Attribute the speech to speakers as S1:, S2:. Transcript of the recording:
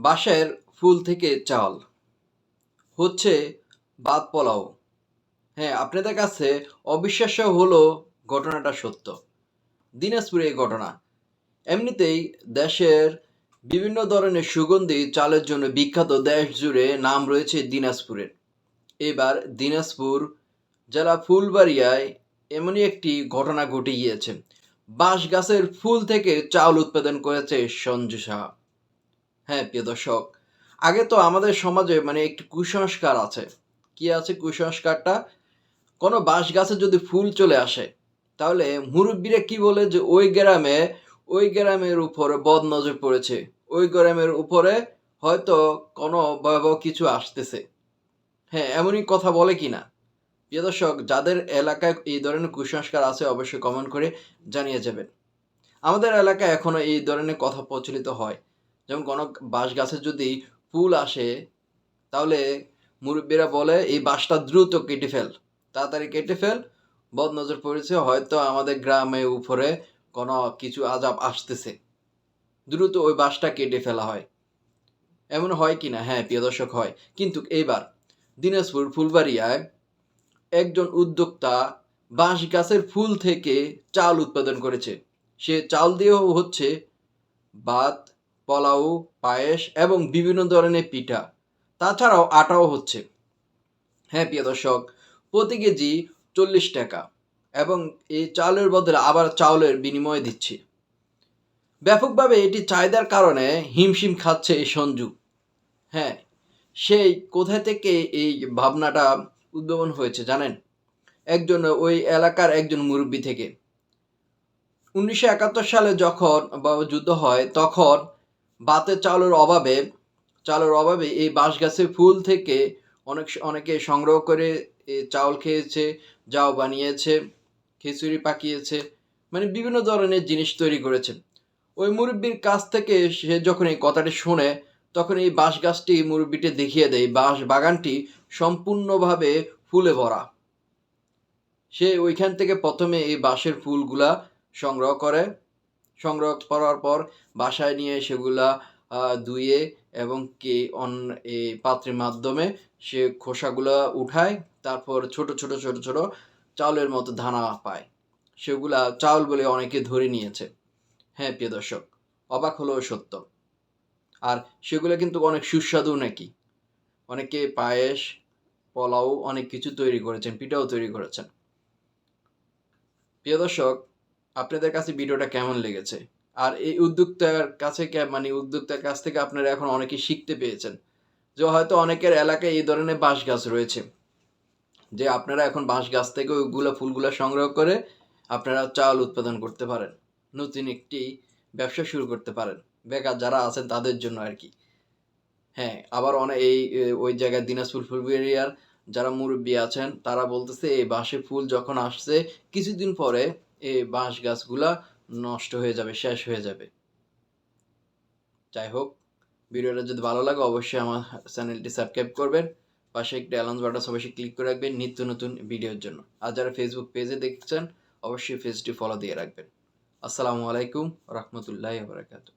S1: বাঁশের ফুল থেকে চাল। হচ্ছে বাদ পোলাও। হ্যাঁ আপনাদের কাছে অবিশ্বাস্য হলো ঘটনাটা সত্য। দিনাজপুরে এই ঘটনা। এমনিতেই দেশের বিভিন্ন ধরনের সুগন্ধি চালের জন্য বিখ্যাত দেশ জুড়ে নাম রয়েছে দিনাজপুরের। এবার দিনাজপুর জেলা ফুলবাড়িয়ায় এমনই একটি ঘটনা ঘটে গিয়েছে। বাঁশ গাছের ফুল থেকে চাউল উৎপাদন করেছে সঞ্জু সাহা। হ্যাঁ প্রিয় দর্শক, আগে তো আমাদের সমাজে মানে একটি কুসংস্কার আছে। কি আছে কুসংস্কারটা? কোনো বাঁশ গাছে যদি ফুল চলে আসে, তাহলে মুরব্বীরা কি বলে যে, ওই গ্রামে, ওই গ্রামের উপরে বদ নজর পড়েছে। ওই গ্রামের উপরে হয়তো কোনো ভয়াবহ কিছু আসতেছে। হ্যাঁ এমনই কথা বলে কি না? প্রিয় দর্শক, যাদের এলাকায় এই ধরনের কুসংস্কার আছে, অবশ্যই কমেন্ট করে জানিয়ে যাবেন। আমাদের এলাকায় এখনও এই ধরনের কথা প্রচলিত হয়। যেমন কোনো বাঁশ গাছে যদি ফুল আসে, তাহলে মুরব্বীরা বলে, এই বাঁশটা দ্রুত কেটে ফেল, তাড়াতাড়ি কেটে ফেল। বদনজর পড়েছে, হয়তো আমাদের গ্রামে উপরে কোনো কিছু আজাব আসতেছে। দ্রুত ওই বাঁশটা কেটে ফেলা হয়। এমন হয় কি না? হ্যাঁ প্রিয় দর্শক, হয়। কিন্তু এইবার দিনাজপুর ফুলবাড়িয়ায় একজন উদ্যোক্তা বাঁশ গাছের ফুল থেকে চাল উৎপাদন করেছে। সে চাল দিয়েও হচ্ছে ভাত পোলাও, পায়েস এবং বিভিন্ন ধরনের পিঠা। তাছাড়াও আটাও হচ্ছে। হ্যাঁ প্রিয় দর্শক, প্রতি কেজি চল্লিশ টাকা এবং এই চাউলের বদলে আবার চাউলের বিনিময় দিচ্ছে। ব্যাপকভাবে এটি চাহিদার কারণে হিমশিম খাচ্ছে এই সঞ্জু। হ্যাঁ সেই কোথা থেকে এই ভাবনাটা উদ্ভাবন হয়েছে জানেন? একজন ওই এলাকার একজন মুরব্বী থেকে। উনিশশো একাত্তর সালে যখন যুদ্ধ হয়, তখন ভাতের চাউলের অভাবে চালের অভাবে এই বাঁশ গাছের ফুল থেকে অনেক অনেকে সংগ্রহ করে চাউল খেয়েছে, যাও বানিয়েছে, খিচুড়ি পাকিয়েছে মানে বিভিন্ন ধরনের জিনিস তৈরি করেছে। ওই মুরব্বীর কাছ থেকে সে যখন এই কথাটি শোনে, তখন এই বাঁশ গাছটি মুরব্বীটি দেখিয়ে দেয়, বাঁশ বাগানটি সম্পূর্ণভাবে ফুলে ভরা। সে ওইখান থেকে প্রথমে এই বাঁশের ফুলগুলা সংগ্রহ করে সংগ্রহ করার পর বাসায় নিয়ে সেগুলা ধুয়ে এবং কি অন এই পাত্রের মাধ্যমে সে খোসাগুলা উঠায়, তারপর ছোট ছোট ছোট ছোট চাউলের মতো দানা পায়। সেগুলা চাউল বলে অনেকে ধরে নিয়েছে। হ্যাঁ প্রিয় দর্শক, অবাক হলেও সত্য। আর সেগুলো কিন্তু অনেক সুস্বাদু নাকি? অনেকে পায়েস, পোলাও অনেক কিছু তৈরি করেছেন, পিঠাও তৈরি করেছেন। প্রিয় দর্শক আপনাদের কাছে ভিডিওটা কেমন লেগেছে? আর এই উদ্যোক্তার কাছে মানে উদ্যোক্তার কাছ থেকে আপনারা এখন অনেকে শিখতে পেয়েছেন। যে হয়তো অনেকের এলাকায় এই ধরনের বাঁশ গাছ রয়েছে। যে আপনারা এখন বাঁশ গাছ থেকে ওইগুলো ফুলগুলো সংগ্রহ করে আপনারা চাল উৎপাদন করতে পারেন। নতুন একটি ব্যবসা শুরু করতে পারেন। বেকার যারা আছেন তাদের জন্য আর কি। হ্যাঁ আবার অনেক এই ওই জায়গায় দিনাজপুর ফুলবেরিয়ার যারা মুরব্বী আছেন, তারা বলতেছে এই বাঁশের ফুল যখন আসছে, কিছুদিন পরে এই বাঁশ গাছগুলা নষ্ট হয়ে যাবে, শেষ হয়ে যাবে। যাই হোক, ভিডিওটা যদি ভালো লাগে, অবশ্যই আমার চ্যানেলটি সাবস্ক্রাইব করবেন। পাশে একটি অ্যালাউন্স বাটন অবশ্যই ক্লিক করে রাখবেন নিত্য নতুন ভিডিওর জন্য। আর যারা ফেসবুক পেজে দেখছেন, অবশ্যই পেজটি ফলো দিয়ে রাখবেন। আসসালামু আলাইকুম, রহমতুল্লাহ বারাকাতু